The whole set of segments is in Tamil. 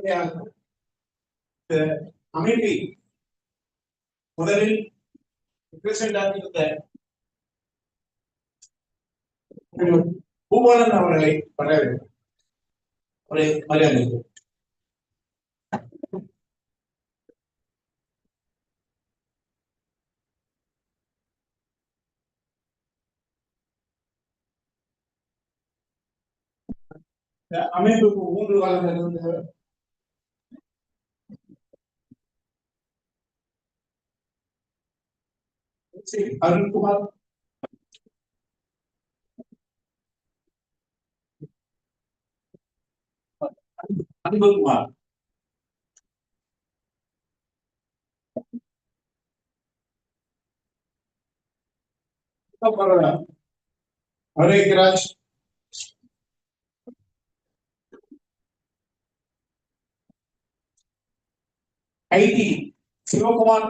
அடுத்தபடியாக இந்த அமைப்பை முதலில் பிரசிடண்டாக இருந்த பூபாலன் அவர்களை வரவேற்கிறேன் அவரை மரியாதை அமைப்புக்கு மூன்று காலங்கள் இருந்த சரி, அருண்குமார் அன்புகுமார் அப்புறம் ஹரேகராஜ் ஐடி சிவகுமார்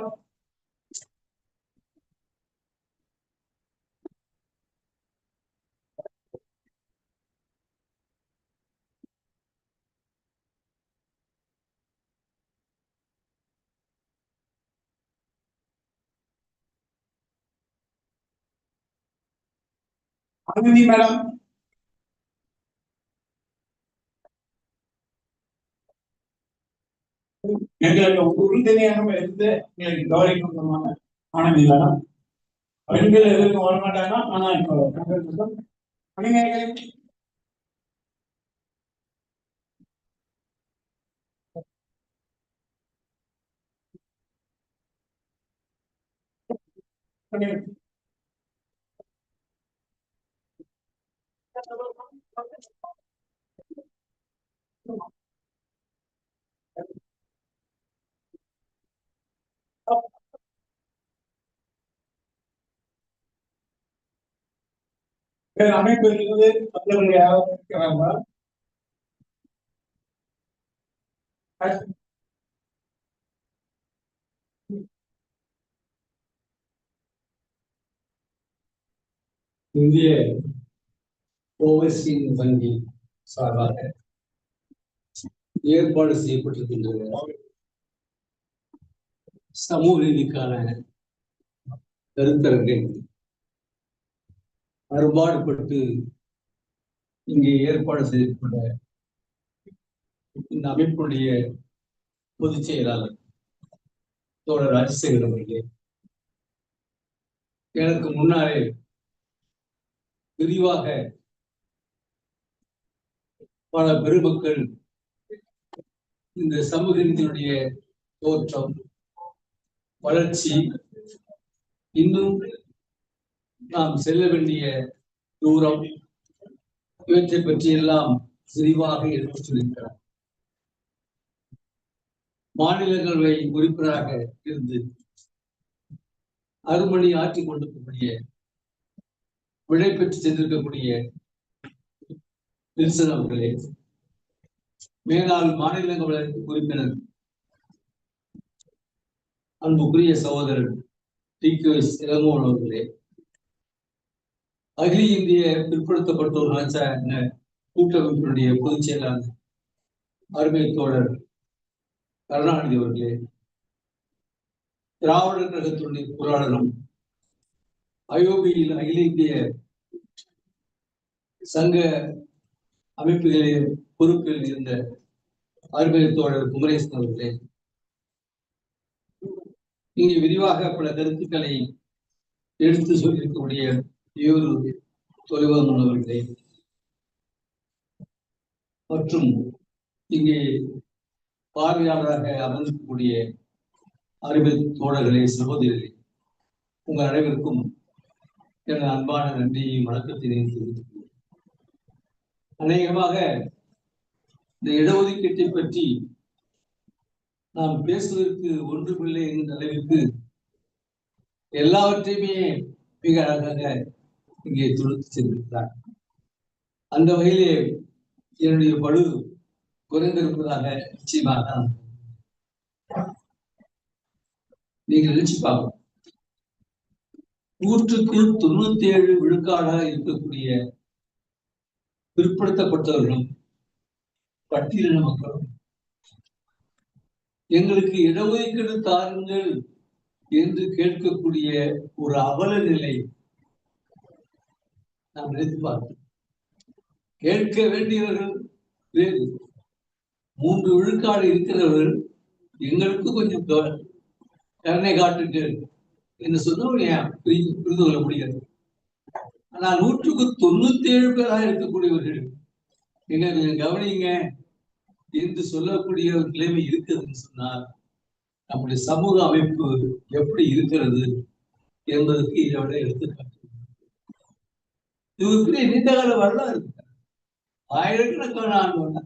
அனுமதி மேடம். எங்களுக்கு உறுதுணையாக இருந்து எங்களுக்கு கௌரவிக்கமான ஆனந்தி மேடம். பெண்கள் எதுக்கும் வரமாட்டாங்க ஆனா இப்போ பெண்கள் மணிமேகலை வேறு அமைப்பு இருக்குது மற்றவர்கள் யாராவது இருக்கிறாங்களா இந்திய ஓவர்சீன் வங்கி சார்பாக ஏற்பாடு செய்யப்பட்டிருக்கின்ற சமூக நீதிக்கான கருத்தரங்கை அறுபாடுபட்டு இங்கே ஏற்பாடு செய்யப்பட்ட இந்த அமைப்புடைய பொதுச் செயலாளர் தோழர் ராஜசேகர் அவர்களே எனக்கு முன்னாலே விரிவாக பல பெருமக்கள் இந்த சமூகத்தினுடைய தோற்றம் வளர்ச்சி இன்னும் நாம் செல்ல வேண்டிய தூரம் இவற்றை பற்றி எல்லாம் விரிவாக எடுத்துச் சொல்லியிருக்கிறார் மாநிலங்களவை உறுப்பினராக இருந்து அருமணி ஆற்றிக் கொண்டிருக்கக்கூடிய விடை பெற்று சென்றிருக்கக்கூடிய வில்சன் அவர்களே மேலாள் மாநிலங்களவை உறுப்பினர் அன்புக்குரிய சகோதரர் டி. கே. எஸ் இளங்கோவன் அவர்களே. அகில இந்திய பிற்படுத்தப்பட்டோர் நலச்சார கூட்டமைப்பினுடைய பொதுச் செயலாளர் அருமை தோழர் கருணாநிதி அவர்களே. திராவிட கழகத்தினுடைய பொருளாளரும் அயோபியில் அகில இந்திய சங்க அமைப்புகளின் பொறுப்பில் இருந்த அருமை தோழர் குமரேசன் அவர்களே இங்கே விரிவாக பல கருத்துக்களை எடுத்து சொல்லியிருக்கக்கூடிய ஈரோடு தொலைவாமன் அவர்களே மற்றும் இங்கே பார்வையாளராக அமர்ந்திருக்கக்கூடிய அருமை தோழர்களே சகோதரர்களே உங்கள் அனைவருக்கும் எனது அன்பான நன்றியையும் வணக்கத்தினையும் தெரிவித்துக் அநேகமாக இந்த இடஒதுக்கீட்டை பற்றி நாம் பேசுவதற்கு ஒன்றுமில்லை என்ற அளவிற்கு எல்லாவற்றையுமே மிக அழகாக இங்கே தொடுத்து சென்றிருக்கிறார் அந்த வகையிலே என்னுடைய பழு குறைந்திருப்பதாக நிச்சயமாக நீங்கள் நினைச்சு பார்க்கணும் நூற்றுக்கு தொண்ணூத்தி ஏழு விழுக்காடாக இருக்கக்கூடிய பிற்படுத்தப்பட்டவர்களும் பட்டியலின மக்களும். எங்களுக்கு இடஒதுக்கீடு தாருங்கள் என்று கேட்கக்கூடிய ஒரு அவல நிலை நாம் நினைத்து பார்த்தோம் கேட்க வேண்டியவர்கள் வேறு. மூன்று விழுக்காடு இருக்கிறவர்கள் எங்களுக்கு கொஞ்சம் கருணை காட்டுங்கள் என்று சொன்னவங்க புரிந்து கொள்ள முடியாது. ஆனால் நூற்றுக்கு தொண்ணூத்தி ஏழு பேராக இருக்கக்கூடியவர்கள். எங்க கொஞ்சம் கவனிங்க. என்று சொல்லக்கூடிய ஒரு நிலைமை இருக்குதுன்னு சொன்னால் நம்முடைய சமூக அமைப்பு எப்படி இருக்கிறது என்பதற்கு இதோட எடுத்துக்காட்டு. இது நீண்ட கால வரலாறு இருக்கு. ஆயிரக்கணக்கான ஆண்டு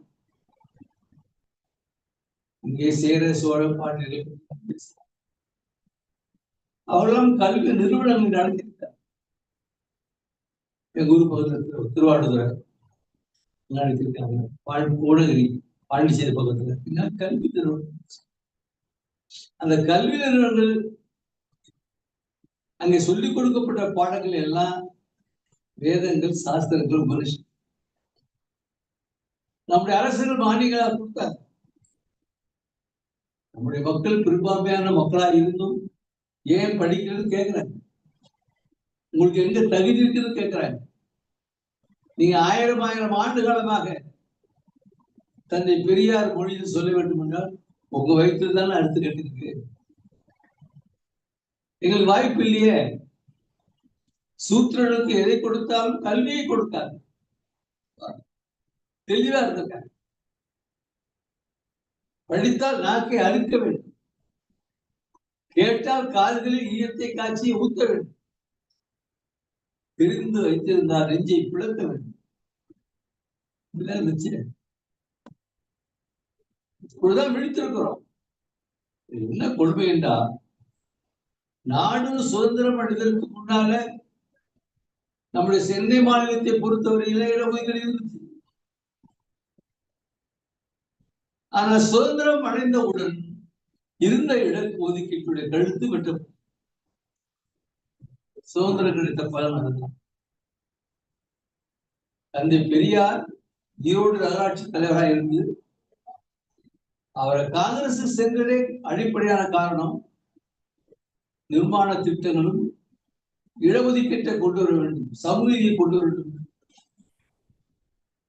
இங்கே சேர சோழ பாண்டியர்கள் அவர்களும் கல்வி நிறுவனங்கள் நடத்தி எங்க ஊர் பகுதியில் திருவாடுதுறை நடத்திருக்காங்க பாண்டி கோடகிரி பாண்டிச்சேரி பக்கத்துல. என்ன கல்வி நிறுவனம். அந்த கல்வி நிறுவனங்கள் அங்கே சொல்லிக் கொடுக்கப்பட்ட பாடங்கள் எல்லாம் வேதங்கள் சாஸ்திரங்கள் மனுஷன். நம்முடைய அரசுகள் மானியங்களா கொடுத்தாங்க. நம்முடைய மக்கள் பெரும்பான்மையான மக்களா இருந்தும் ஏன் படிக்கிறது கேட்கிறாங்க உங்களுக்கு எங்க தகுதி இருக்குன்னு கேட்கிறாங்க நீங்க ஆயிரம் ஆயிரம் ஆண்டு காலமாக தன்னை பெரியார் மொழியில் சொல்ல வேண்டும் என்றால் உங்க வயிற்று தானே அடுத்து கட்டிருக்கு எங்களுக்கு வாய்ப்பு இல்லையே. சூத்திரனுக்கு எதை கொடுத்தாலும் கல்வியை கொடுத்தார் தெளிவா இருந்திருக்காங்க படித்தால் நாக்கை அறுக்க வேண்டும். கேட்டால் கால்களில் ஈயத்தை காட்சி ஊத்த வேண்டும். தெரிந்து வைத்திருந்தார். நெஞ்சை பிளக்க வேண்டும். இப்படிதான் விழித்திருக்கிறோம். என்ன கொள்கை என்றா நாடு சுதந்திரம் அடைவதற்கு முன்னால நம்முடைய சென்னை மாநிலத்தை பொறுத்தவரையில இடஒதுக்கீடு இருந்துச்சு ஆனா சுதந்திரம் அடைந்தவுடன் இருந்த இட ஒதுக்கீட்டுடைய கழுத்து வெட்டும் சுதந்திரம் கிடைத்த பலன் அதுதான் தந்தை பெரியார் ஈரோடு நகராட்சி தலைவராக இருந்து அவரை காங்கிரஸ் சென்றதே அடிப்படையான காரணம் நிர்மாண திட்டங்களும் இடஒதுக்கீட்டை கொண்டு வர வேண்டும் சமூகத்தை கொண்டு வர வேண்டும்.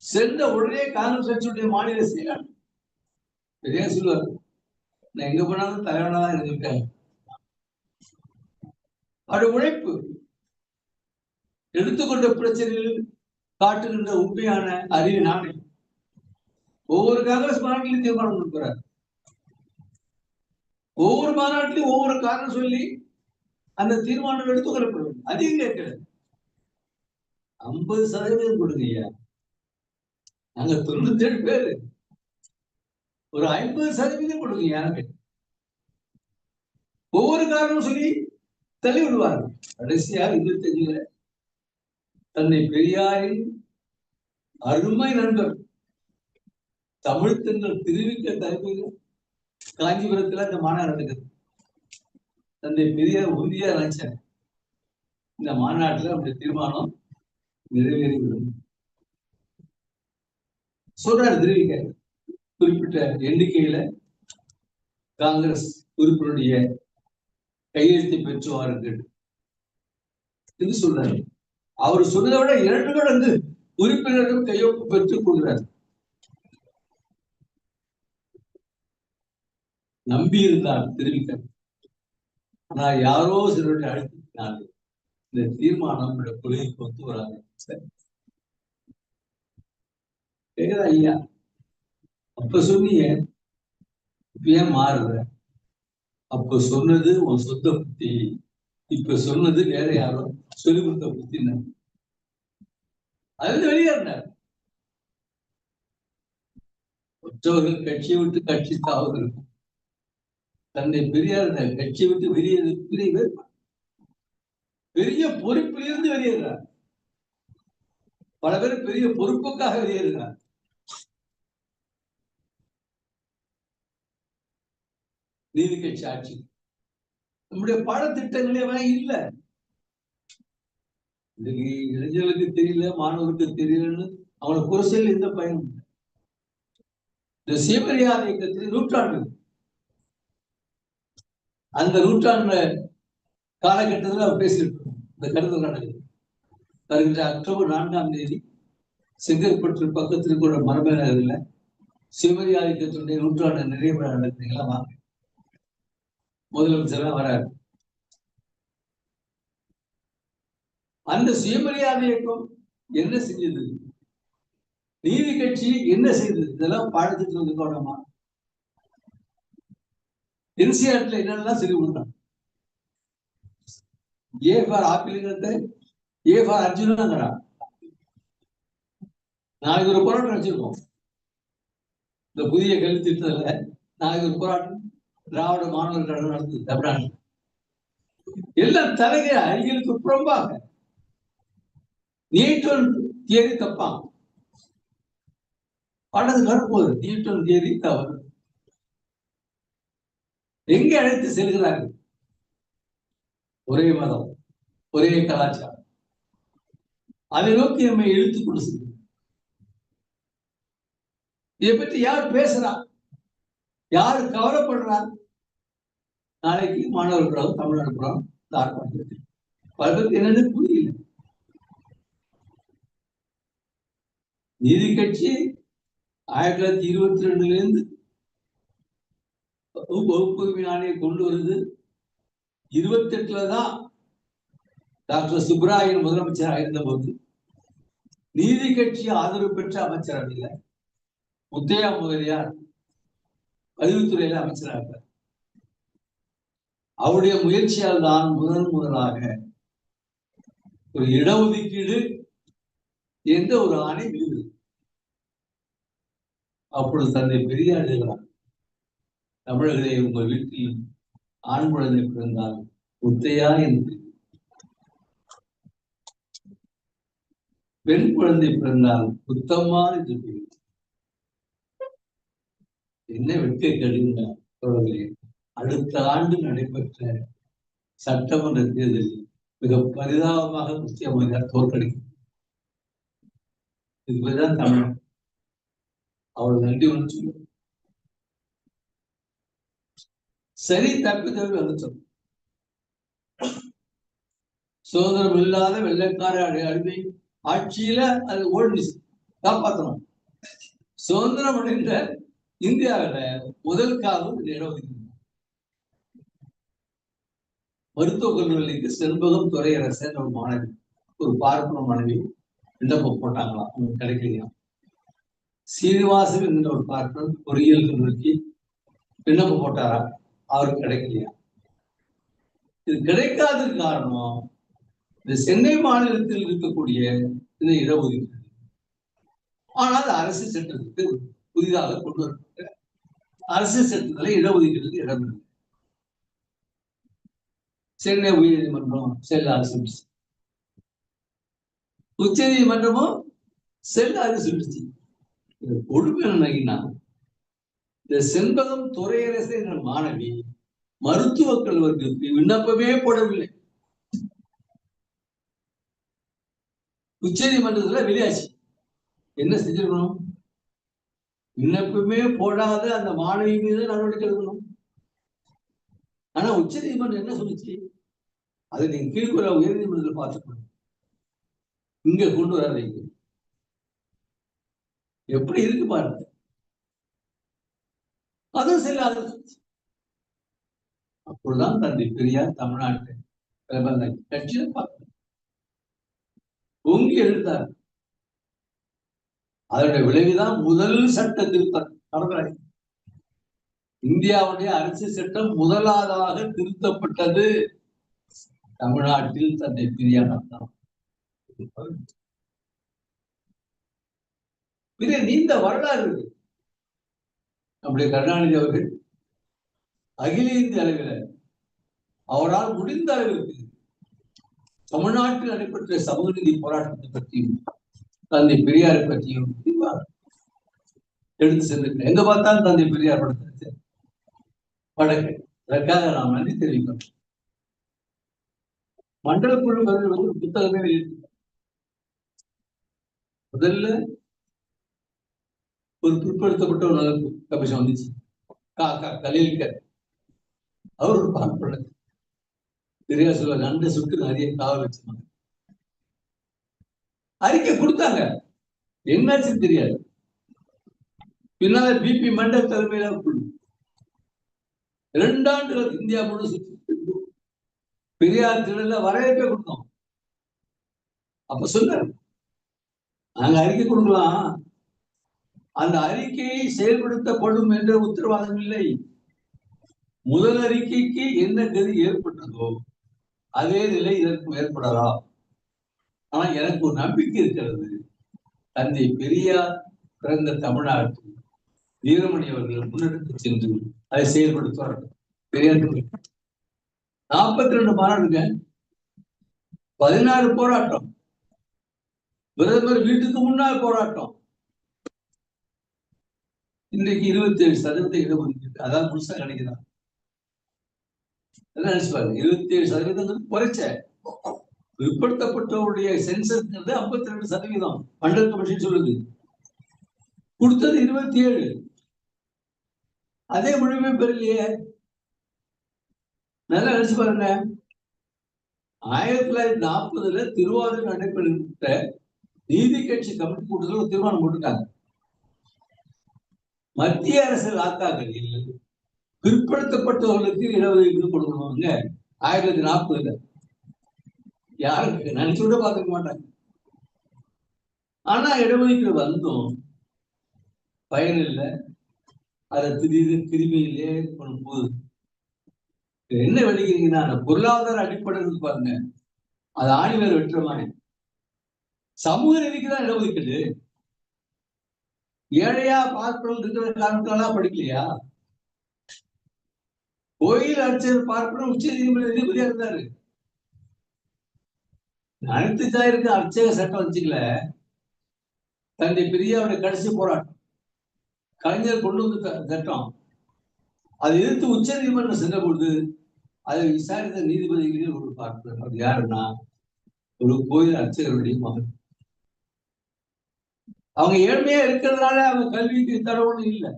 சென்ற உடனே காங்கிரஸ் கட்சியுடைய மாநில செயலாளர் பெரிய சொல்லுவார் நான் எங்க போனாலும் தலைவனா தான் இருந்திருக்கேன். அவருடைய உழைப்பு. எடுத்துக்கொண்ட பிரச்சனையில் காட்டுகின்ற உண்மையான அறிவு நானே ஒவ்வொரு காங்கிரஸ் மாநாட்டிலும் தீர்மானம் கொடுக்கிறார் ஒவ்வொரு மாநாட்டிலும் ஒவ்வொரு காரணம் சொல்லி அந்த தீர்மானம் எடுத்துக்கொள்ளப்பட வேண்டும் அதிகம் கேட்கல ஐம்பது சதவீதம் கொடுங்க ஐயா. நாங்க தொண்ணூத்தி ஏழு பேரு. ஒரு ஐம்பது சதவீதம் கொடுங்க யாருக்கு ஒவ்வொரு காரணம் சொல்லி தள்ளி விடுவார்கள். கடைசியா இருபத்தஞ்சுல தன்னை பெரியாரின் அருமை நண்பர் தமிழ் தென்றல் திருவிக்க தலைமையில் காஞ்சிபுரத்துல இந்த மாநாடு நடக்குது தந்தை பெரியார் உறுதியா நினைச்சார் இந்த மாநாட்டுல நம்முடைய தீர்மானம் நிறைவேறிவிடும். சொல்றாரு தெரிவிக்க குறிப்பிட்ட எண்ணிக்கையில காங்கிரஸ் உறுப்பினருடைய கையெழுத்தை பெற்றுவாருங்கள் என்று சொல்றாரு. அவர் சொன்னதை விட இரண்டு மடங்கு உறுப்பினர்கள் கையொப்பு பெற்றுக் கொள்கிறார். நம்பி இருந்தார் தெரிவிக்க. ஆனா யாரோ சிலருடைய அழுத்தினார் இந்த தீர்மானம் நம்முடைய கொள்கைக்கு ஒத்து வராது. கேக்குதா ஐயா அப்ப சொன்னீங்க இப்ப ஏன் மாறுற? அப்ப சொன்னது உன் சொந்த புத்தி. இப்ப சொன்னது வேற யாரோ சொல்லி கொடுத்த புத்தி அது வெளியேறினார் மற்றவர்கள் கட்சி விட்டு கட்சி தாவது இருக்கும். தன்னை பெரியார் கட்சி விட்டு வெளியே பெரிய வேறுபாடு. பெரிய பொறுப்பிலிருந்து வெளியேறார் பல பேர் பெரிய பொறுப்புக்காக வெளியேறுகிறார் நீதி கட்சி ஆட்சி. நம்முடைய பாடத்திட்டங்களே இல்லை. இன்னைக்கு இளைஞர்களுக்கு தெரியல மாணவருக்கு தெரியலன்னு அவனை குறைசல் எந்த பயனும் இல்லை. இந்த சுயமரியாதை இயக்கத்தில் நூற்றாண்டு. அந்த நூற்றாண்டு காலகட்டத்தில் அவர் பேசியிருக்கோம் இந்த கருத்து நடக்குது வருகின்ற அக்டோபர் நான்காம் தேதி செங்கற்பட்டு பக்கத்தில் கூட மரபே நகரில் சிவரி ஆதிக்கத்தினுடைய நூற்றாண்டு நிறைவு விழா வாங்க. முதலமைச்சர் வராரு. அந்த சுயமரியாதை இயக்கம் என்ன செஞ்சது நீதி கட்சி என்ன செய்தது இதெல்லாம் பாடத்திட்டு வந்து போனோமா என்சிஆர்ல என்னெல்லாம் சொல்லி கொடுத்தாங்க? ஏ ஃபார் ஆப்பிள்ங்கிறத ஏ ஃபார் அர்ஜுனாங்கிறா. நாளைக்கு ஒரு போராட்டம் வச்சிருக்கோம் இந்த புதிய கல்வி திட்டத்துல நாளைக்கு ஒரு போராட்டம் திராவிட மாணவர்கள் நடந்தது. நடத்துது தமிழ்நாடு எல்லாம் தலைகிற அறிவியலுக்கு புறம்பாக. நியூட்டன் தியரி தப்பான் படது வரப்போகுது நியூட்டன் தியரி தவறு. எங்கே அழைத்து செல்கிறார்கள்? ஒரே மதம் ஒரே கலாச்சாரம். அதை நோக்கி நம்மை இழுத்து கொண்டு இதை பற்றி யார் பேசுறா? யார் கவலைப்படுறா? நாளைக்கு மாணவர்களாக புறம் தமிழ்நாடு புறம் தார்பாடு பலருக்கு என்னன்னு புரியல. நீதி கட்சி ஆயிரத்தி தொள்ளாயிரத்தி இருபத்தி ரெண்டுல இருந்து வகுப்புரிமை ஆணையை கொண்டு வருது. இருபத்தி எட்டுல தான் டாக்டர் சுப்ராயன் முதலமைச்சராக இருந்தபோது நீதி கட்சி ஆதரவு பெற்ற அமைச்சர் இல்லை. முத்தையா முதலியார் பதிவுத்துறையில அமைச்சராக அவருடைய முயற்சியால் தான் முதன் முதலாக ஒரு இடஒதுக்கீடு என்ற ஒரு ஆணை விழுது அப்பொழுது தந்தை பெரியார் எழுதுகிறார் தமிழர்களே உங்கள் வீட்டில் ஆண் குழந்தை பிறந்தால் முத்தையா என்று. பெண் குழந்தை பிறந்தால் புத்தம்மா என்று பெயர். என்ன வெட்கை கடுங்களே அடுத்த ஆண்டு நடைபெற்ற சட்டமன்ற தேர்தலில் மிக பரிதாபமாக முக்கியமாக தோற்கடிக்கும் இதுதான் தமிழ் அவ்வளவு நன்றி உணர்ச்சி. சரி தப்பி தப்பி அழுத்தம் சுதந்திரம் இல்லாத வெள்ளைக்கார அடிமை. ஆட்சியில அது ஓடிச்சு காப்பாற்றணும் சுதந்திரம் அடைந்த இந்தியாவில முதல் காலம் இந்த இடஒதுக்கீடு. மருத்துவக் கல்லூரிக்கு செண்பகம் துறையரசன் ஒரு மாணவி ஒரு பார்ப்பன மாணவி விண்ணப்பம் போட்டாங்களாம் அவங்க கிடைக்கலையா? சீனிவாசன் என்ற ஒரு பார்ப்பன் பொறியியல் கல்லூரிக்கு விண்ணப்பம் போட்டாரா? அவருக்கு கிடைக்கலையா? இது கிடைக்காத காரணம் இந்த சென்னை மாநிலத்தில் இருக்கக்கூடிய இந்த இடஒதுக்கீடு. ஆனால் அரசு சட்டத்துக்கு புதிதாக கொண்டு வரப்பட்ட அரசு சட்டத்தில் இடஒதுக்கீடுக்கு இடம் இல்லை. சென்னை உயர்நீதிமன்றம் செல் அரசு உச்ச நீதிமன்றமும் செல் அரசு இது இந்த செண்பகம் துறையரசு என்ற மாணவி மருத்துவ கல்வர்களுக்கு விண்ணப்பமே போடவில்லை. உச்ச நீதிமன்றத்துல வெளியாச்சு. என்ன செஞ்சிருக்கணும்? விண்ணப்பமே போடாத அந்த மாணவி மீது நடவடிக்கை எடுக்கணும். ஆனா உச்ச நீதிமன்றம் என்ன சொல்லுச்சு? அதை நீங்க கீழ்குற உயர் நீதிமன்றத்தில் பார்த்துக்கணும். இங்க கொண்டு வராதீங்க எப்படி இருக்கு பாருங்க அதுவும் செல்லாது அப்பொழுதுதான் தந்தை பெரியார் தமிழ்நாட்டு பிரபல கட்சியில பார்க்க பொங்கி எழுந்தார் அதனுடைய விளைவுதான் முதல் சட்ட திருத்தம். நடக்கிறாங்க இந்தியாவுடைய அரசு சட்டம் முதலாவதாக திருத்தப்பட்டது தமிழ்நாட்டில் தந்தை பெரியார் தான். இது நீண்ட வரலாறு இருக்கு நம்முடைய கருணாநிதி அவர்கள் அகில இந்திய அளவில் அவரால் முடிந்த அளவிற்கு தமிழ்நாட்டில் நடைபெற்ற சமூக நீதி போராட்டத்தை பற்றியும் தந்தை பெரியாரை பற்றியும் எடுத்து சென்று எங்க பார்த்தாலும் தந்தை பெரியார் படத்தை வடக்கு. அதற்காக நாம் நன்றி தெரிவிக்கிறோம். மண்டல குழு வந்து ஒரு புத்தகமே முதல்ல ஒரு பிற்படுத்தப்பட்ட ஒரு நலப்பு கமிஷன் வந்துச்சு. கா கா கலீல்கர். அவர் ஒரு பார்ப்பனர் நிறைய சொல்ல நண்டு சுட்டு நிறைய காவல் வச்சிருந்தாங்க. அறிக்கை கொடுத்தாங்க. என்னாச்சு தெரியாது. பின்னால பிபி மண்டல் தலைமையில குழு. ரெண்டாண்டுகள் இந்தியா முழு சுற்றி பெரியார் திடல வரவேற்பே கொடுத்தோம். அப்ப சொன்னார் நாங்க அறிக்கை கொடுக்கலாம். அந்த அறிக்கையை செயல்படுத்தப்படும் என்ற உத்தரவாதம் இல்லை. முதல் அறிக்கைக்கு என்ன கதி ஏற்பட்டதோ அதே நிலை இதற்கும் ஏற்படலாம் ஆனா எனக்கு ஒரு நம்பிக்கை இருக்கிறது. தந்தை பெரியார் பிறந்த தமிழ்நாட்டில் வீரமணி அவர்கள் முன்னெடுத்து சென்று அதை செயல்படுத்துவார். பெரியார் நாற்பத்தி ரெண்டு மாநாடுங்க பதினாறு போராட்டம். பிரதமர் வீட்டுக்கு முன்னால் போராட்டம். இன்றைக்கு இருபத்தி ஏழு சதவீத இடஒதுக்கீடு. அதான் புதுசா கிடைக்குதான் என்ன நினைச்சுப்பாரு இருபத்தி ஏழு சதவீதம் குறைச்ச. பிற்படுத்தப்பட்டவருடைய சென்சஸ்ங்கிறது ஐம்பத்தி ரெண்டு சதவீதம். மண்டல் கமிஷன் சொல்லுது கொடுத்தது இருபத்தி ஏழு அதே முழுமை பெறலையே. நல்லா நினைச்சு பாருங்க. ஆயிரத்தி தொள்ளாயிரத்தி நாற்பதுல திருவாரூர் நடைபெற்ற நீதி கட்சி கமிட்டி கூட்டத்தில் ஒரு தீர்மானம் போட்டிருக்காங்க. மத்திய அரசு லாக்காக்களில் பிற்படுத்தப்பட்டவர்களுக்கு இடஒதுக்கீடு கொடுக்கணுங்க ஆயிரத்தி தொள்ளாயிரத்தி நாற்பதுல. யாருக்கு? நினைச்சு கூட பார்த்துக்க மாட்டாங்க ஆனா இடஒதுக்கீடு வந்தும் பயன் இல்லை அதை திடீர்னு கிருமியிலே கொண்டு போகுது. என்ன வெளிக்கிறீங்கன்னா அந்த பொருளாதார அடிப்படை பாருங்க. அது ஆணிவர் வெற்றமானி சமூக ரீதிக்கு தான் இடஒதுக்கீடு. ஏழையா பார்ப்பனம் இருக்கிற காரணத்தாலாம் படிக்கலையா? கோயில் அடிச்சது பார்ப்பனும் உச்ச நீதிமன்ற நீதிபதியா இருந்தாரு. அனைத்து தாயிருக்கு அர்ச்சக சட்டம் வச்சுக்கல. தந்தை பெரியாருடைய கடைசி போராட்டம். கலைஞர் கொண்டு வந்த சட்டம். அதை எதிர்த்து உச்ச நீதிமன்றம் சென்ற பொழுது அதை விசாரித்த நீதிபதிகளில் ஒரு பார்ப்பனர் அது யாருன்னா? ஒரு கோயில் அர்ச்சகருடைய மகன். அவங்க ஏழ்மையா இருக்கிறதுனால அவங்க கல்விக்கு தரவுன்னு இல்லை.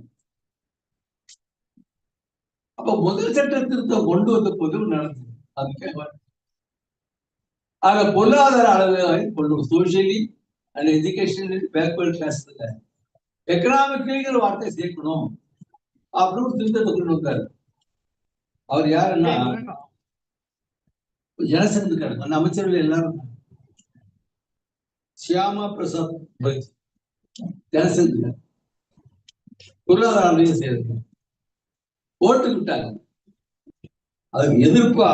அப்ப முதல் சட்ட திருத்தம் கொண்டு வந்த போதும் நடந்தது. அதுக்கே ஆக பொருளாதார அளவை கொண்டு சோசியலி அண்ட் எஜுகேஷன் பேக்வர்ட் கிளாஸ்ல எக்கனாமிக்கலிங்கிற வார்த்தை சேர்க்கணும். அப்படின்னு திருத்தத்தை கொண்டு வந்தாரு. அவர் யாருன்னா ஜனசங்கர் அந்த அமைச்சர்கள் எல்லாரும். சியாமா பிரசாத் முகர்ஜி ஜனசங்கர் பொருளாதார அமைச்சர் சேர்ந்தார் ஓட்டு விட்டாங்க. அதுக்கு எதிர்ப்பா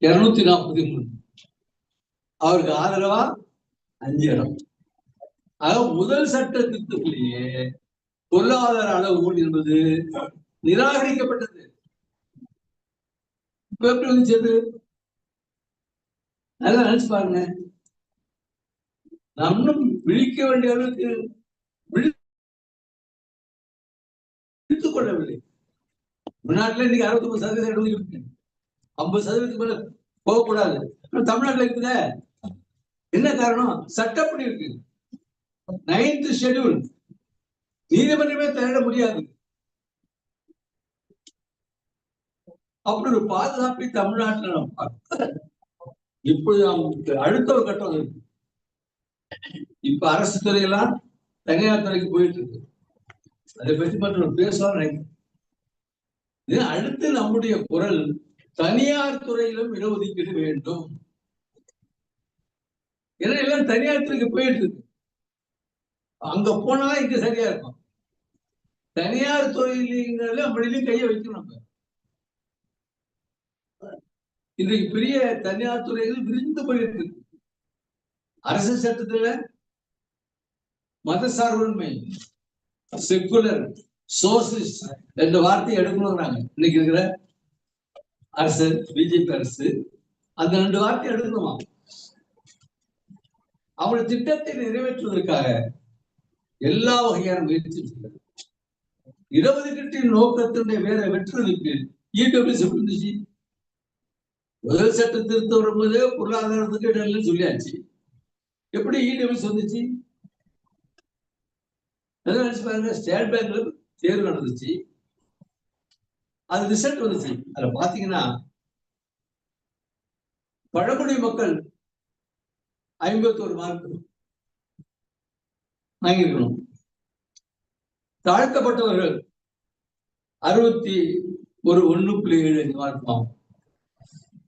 இருநூத்தி நாற்பத்தி மூணு. அவருக்கு ஆதரவா? அஞ்சு இடம். ஆக முதல் சட்ட திருத்தத்திலேயே பொருளாதார அளவுகோல் என்பது நிராகரிக்கப்பட்டது. இப்ப எப்படி வந்துச்சு நல்லா நினைச்சு பாருங்க. நம்மளும் விழிக்க வேண்டிய அளவுக்கு விழித்துக் கொள்ளவில்லை. தமிழ்நாட்டுல இன்னைக்கு அறுபத்தி ஒன்பது சதவீதம் இடஒதுக்கீடு இருக்கு. ஐம்பது சதவீதத்துக்கு மேல போகக்கூடாது. தமிழ்நாட்டுல இருக்குதே என்ன காரணம்? சட்டப்படி இருக்கு. நைன்த் ஷெட்யூல் நீதிமன்றமே தேட முடியாது. அப்படி ஒரு பாதுகாப்பை தமிழ்நாட்டில் நாம் பார்க்கிறோம். இப்பொழுது அடுத்த ஒரு கட்டம் இருக்கு இப்ப அரசு துறையெல்லாம் தனியார் துறைக்கு போயிட்டு இருக்கு. அதை பத்தி மட்டும் பேசலாம் நினைக்கிறேன் இது அடுத்து நம்முடைய குரல் தனியார் துறையிலும் இடஒதுக்கீடு வேண்டும். ஏன்னா எல்லாம் தனியார் துறைக்கு போயிட்டு இருக்கு. அங்க போனா இங்க சரியா இருக்கும். தனியார் துறையில அப்படிலையும் கையை வைக்கணும் நம்ம. இன்றைக்கு பெரிய தனியார் துறைகள் விரிந்து போயிட்டு அரசியல் அரசு சட்டத்துல மத சார்பின்மை செக்குலர் சோசியலிஸ்ட் ரெண்டு வார்த்தையை எடுக்கணுங்கிறாங்க இன்னைக்கு இருக்கிற அரசு பிஜேபி அரசு அந்த ரெண்டு வார்த்தை எடுக்கணுமா? அவங்களுடைய திட்டத்தை நிறைவேற்றுவதற்காக எல்லா வகையான முயற்சியும் இருபது இடஒதுக்கீட்டின் நோக்கத்தினுடைய வேற வெற்றுவதற்கு இடபிள்யூசி இருந்துச்சு? முதல் சட்ட திருத்தம் வரும்போது பொருளாதாரத்துக்கு இடம் இல்லைன்னு சொல்லியாச்சு. எப்படி இடபிள்யூஸ் வந்துச்சு? நினைச்சு பாருங்க ஸ்டேட் பேங்க்ல தேர்வு நடந்துச்சு. அது ரிசல்ட் வந்துச்சு. அதுல பாத்தீங்கன்னா பழங்குடி மக்கள் ஐம்பத்தோரு மார்க் வாங்கியிருக்கணும். தாழ்த்தப்பட்டவர்கள் அறுபத்தி ஒரு ஒண்ணு புள்ளி ஏழு அஞ்சு மார்க் ஆகும்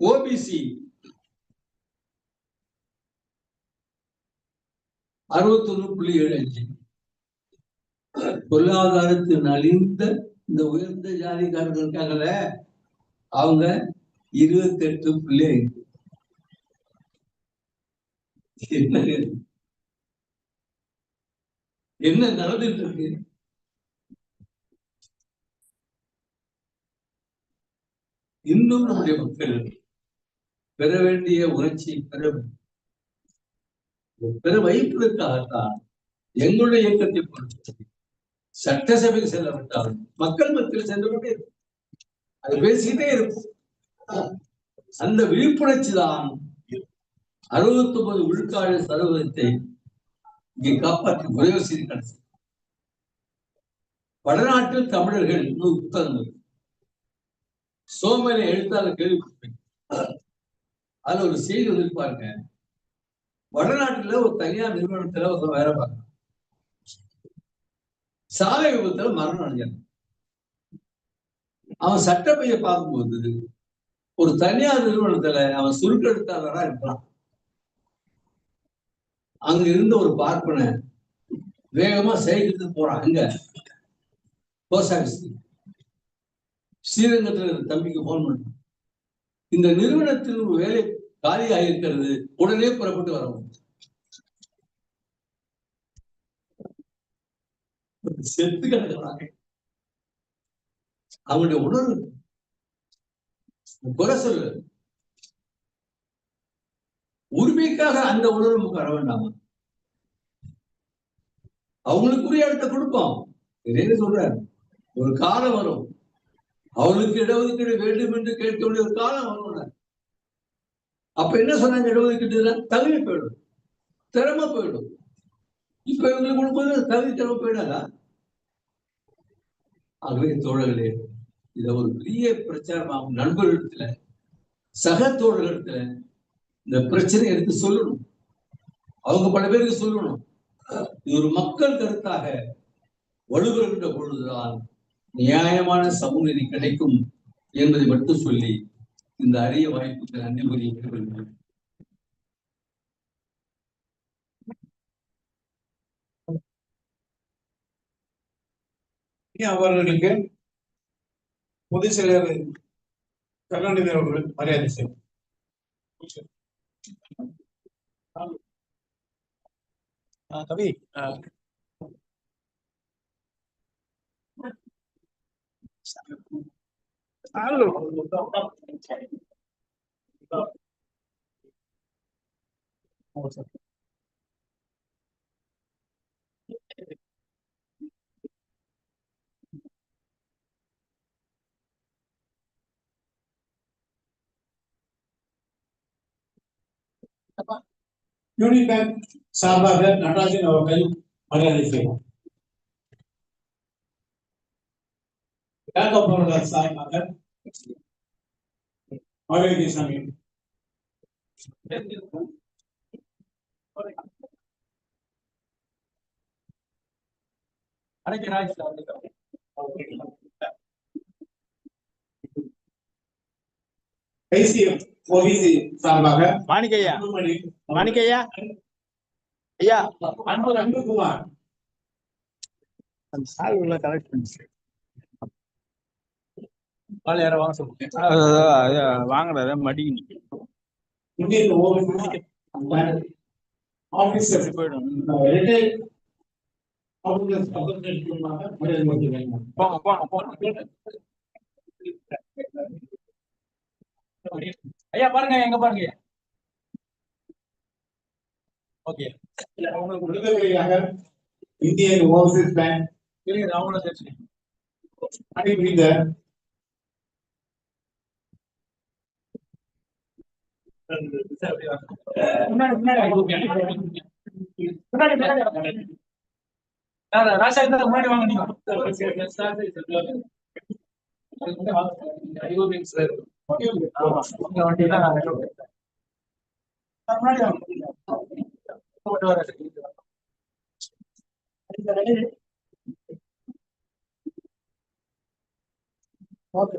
ஓபிசி அறுபத்தொன்னு புள்ளி ஏழு அஞ்சு. பொருளாதாரத்தில் நலிந்த இந்த உயர்ந்த ஜாதிக்காரர்கள் இருக்காங்கல்ல அவங்க இருபத்தி எட்டு புள்ளி ஐந்து. என்ன என்ன நடந்துட்டு இருக்கு இன்னும் நம்முடைய மக்கள் பெற வேண்டிய உணர்ச்சி பெற பெரு வைப்பதற்காகத்தான் எங்களுடைய இயக்கத்தை பொறுத்து சட்டசபைக்கு செல்ல விட்டாலும் மக்கள் மத்தியில் சென்று கொண்டே இருக்கும். அது பேசிக்கிட்டே இருக்கும். அந்த விழிப்புணர்ச்சி தான் அறுபத்தி ஒன்பது விழுக்காடு சதவீதத்தை இங்கே காப்பாற்றி குறைவு செய்து கிடைச்சது வடநாட்டில் தமிழர்கள் இன்னும் புத்தகங்கள் சோமனை எழுத்தாளர் கேள்விப்பட்டேன் அதுல ஒரு செய்தி வந்திருப்பாருங்க. வடநாட்டுல ஒரு தனியார் நிறுவனத்துல ஒரு வேலை பார்க்கணும் சாலை விபத்துல மரணம் அடைஞ்சான். அவன் சட்டப்பைய பார்க்கும்போது ஒரு தனியார் நிறுவனத்துல அவன் சுருக்கெடுத்தாளரா இருக்கலாம் அங்க இருந்த ஒரு பார்ப்பனை வேகமா சைக்கிட்டு போறான். அங்க போஸ்ட் ஆபீஸ் ஸ்ரீரங்கத்துல தம்பிக்கு போன் பண்ணான். இந்த நிறுவனத்தில் ஒரு வேலை காலியாக இருக்கிறது உடனே புறப்பட்டு வரவும். செத்து கிடக்கிறாங்க அவங்களுடைய உணர்வு. குறை சொல்லு. உரிமைக்காக அந்த உணர்வு நமக்கு வர வேண்டாமா? அவங்களுக்குரிய இடத்தை கொடுப்போம். என்ன சொல்றாரு ஒரு காலம் வரும். அவர்களுக்கு இடஒதுக்கீடு வேண்டும் என்று கேட்க வேண்டிய ஒரு காலம் வரும் அப்ப என்ன சொன்னாங்க இடஒதுக்கீடு தகுதி போயிடும். திறமை போயிடும். இப்ப இவங்களுக்கு கொடுப்பது தகுதி திறமை போயிடாதா? ஆகவே தோழர்களே இத ஒரு பெரிய பிரச்சாரமாகும். நண்பர்களிடத்துல சக தோழர்களிடத்துல இந்த பிரச்சனை எடுத்து சொல்லணும். அவங்க பல பேருக்கு சொல்லணும். இது ஒரு மக்கள் கருத்தாக வலுவருகின்ற பொழுதுதான் நியாயமான சமூக நீதி கிடைக்கும் என்பதை மட்டும் சொல்லி இந்த அரிய வாய்ப்புக்கு நன்றி கூறி விடைபெறுகிறேன். அவர்களுக்கு பொதுச் செயலர் கருணாநிதி அவர்கள் மரியாதை செய்யும் கவி. யூனிட் பேங்க் சார்பாக நடராஜன் அவர்கள் மரியாதை செய்வோம் பேங்க் ஆஃப் பரோடா சார்பாக ஐசிஎம் ஓபிசி சார்பாக மாணிக்கையா? மாணிக்கையா? ஐயா. அன்பு அன்புகுமார். அந்த சால் உள்ள கலெக்ட் பண்ணி யாரை வாங்க சொல்லுங்க. வாங்குறத மடி ஐயா பாருங்க எங்க பாருங்க ஓகே. அவங்களுக்கு விடுதலையாக இந்தியன் ஓவர்சீஸ் பேங்க். அவங்களும் சேர்த்து பணிபுரிந்த முன்னாடி வாங்க நீங்க ஓகே